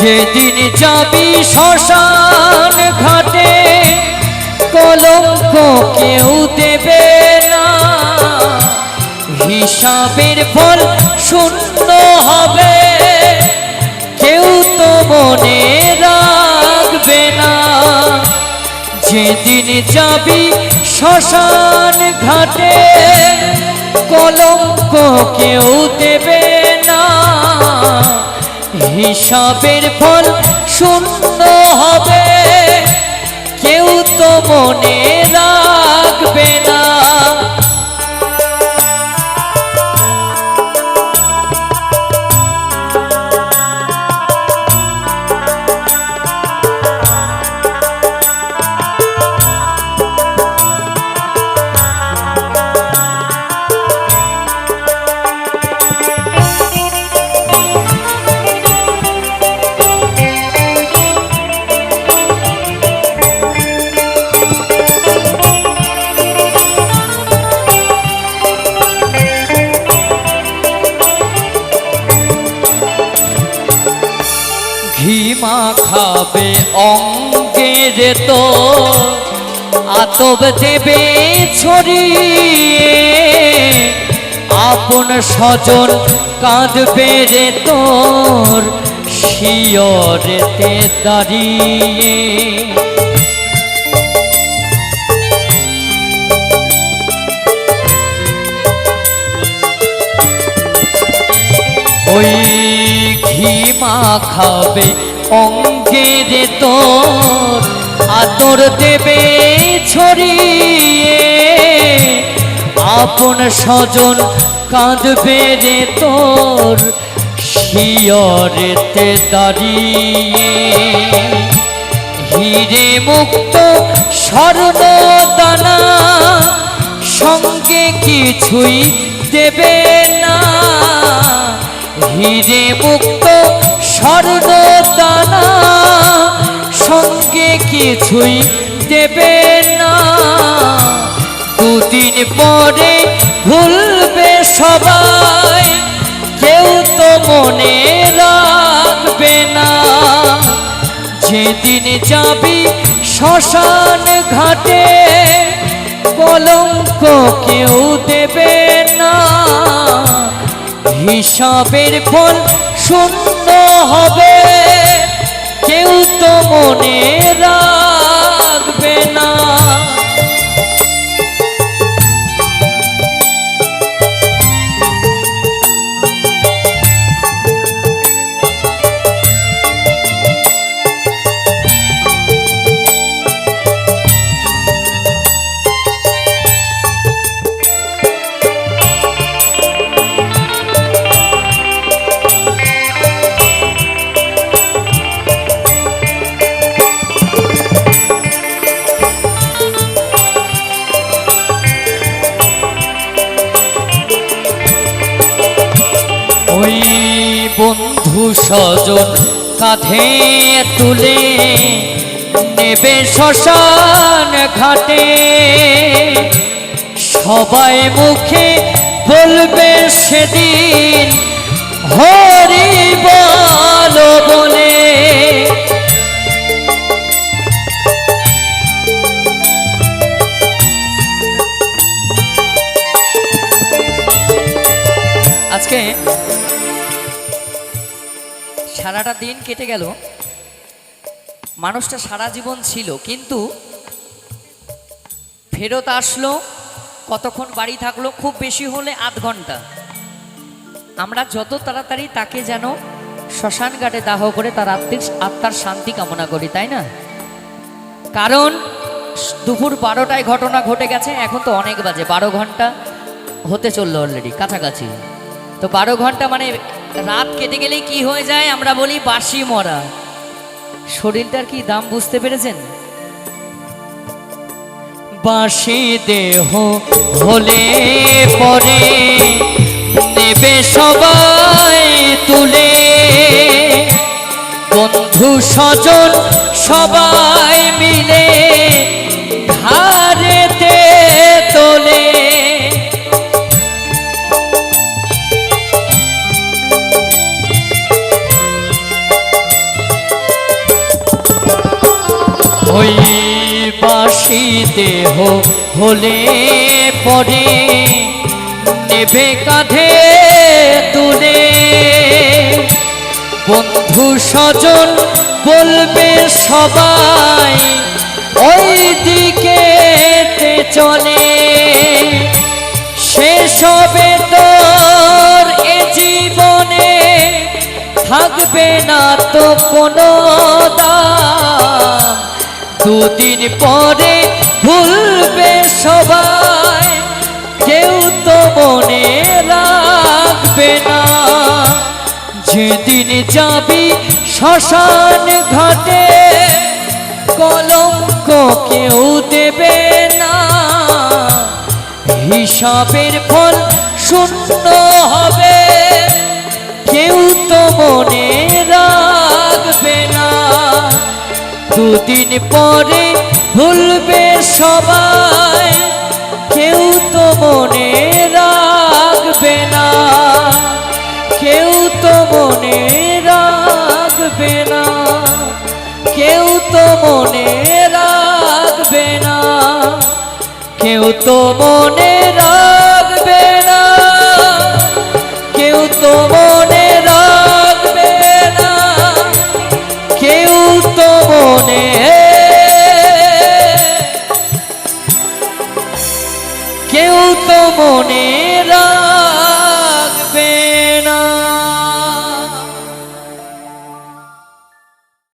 যেদিন যাবি শ্মশান ঘাটে, কলঙ্ক কেউ দেবে না। হিসাবের ফল শূন্য হবে, কেউ তো মনে রাখবে না। যেদিন যাবি শ্মশান ঘাটে, কলঙ্ক কেউ দেবে হিসাবের ফল শূন্য হবে। কেউ তো মনে ঘিমা খাবে অঙ্গের তো আতব দেবে ছড়িয়ে। আপন স্বজন কাঁদবে রে তোর শিয়রেতে দাঁড়িয়ে। ওই ঘি খাবে অঙ্গের তোর আতর দেবে ছড়িয়ে। আপন স্বজন কাঁদবে রে তোর শিয়রেতে দাঁড়িয়ে। হিরে মুক্ত স্বর্ণ দানা সঙ্গে কিছুই দেবে না। হিরে মুক্ত স্বর্ণ দানা, সঙ্গে কিছুই দেবে না। দুদিন পরে ভুলবে সবাই, কেউ তো মনে রাখবে না। যেদিন যাবি শ্মশান ঘাটে, কলঙ্ক কেউ দেবে না। হিসাবের ফল শূন্য হবে। কেউ তো মনে ওই বন্ধু স্বজন কাঁধে তুলে নেবে শ্মশান ঘাটে। সবাই মুখে বলবে সেদিন হরি বল বলে। আজকে সারাটা দিন কেটে গেল। মানুষটা সারা জীবন ছিল, কিন্তু ফেরত আসলো, কতক্ষণ বাড়ি থাকল, খুব বেশি হলে আধ ঘণ্টা। আমরা যত তাড়াতাড়ি তাকে যেন শ্মশান ঘাটে দাহ করে তার আত্মিক আত্মার শান্তি কামনা করি, তাই না? কারণ দুপুর বারোটায় ঘটনা ঘটে গেছে, এখন তো অনেক বাজে, বারো ঘণ্টা হতে চলল অলরেডি কাছাকাছি। তো বারো ঘণ্টা মানে রাত কেটে গেলেই কি হয়ে যায় আমরা বলি বাসি মরা। শরীরটার কি দাম বুঝতে পেরেছেন? বাসি দেহ হলে পরে নেবে সবাই তুলে। বন্ধু স্বজন সবাই মিলে ওই বাসি দেহ হলে পরে নেবে কাঁধে তুলে। বন্ধু স্বজন বলবে সবাই ওই দিকে চলে। শেষ হবে তোর এ জীবনে থাকবে না তো কোনো দাম। দুদিন পরে ভুলবে সবাই। কেউ তো মনে রাখবে না। যেদিন যাবি শ্মশান ঘাটে, কলঙ্ক কেউ দেবে না। হিসাবের ফল শূন্য হবে। কেউ তো মনে দুদিন পরে ভুলবে সবাই, কেউ তো মনে রাখবে না। কেউ তো মনে রাখবে না। কেউ তো মনে রাখবে না। কেউ তো মনে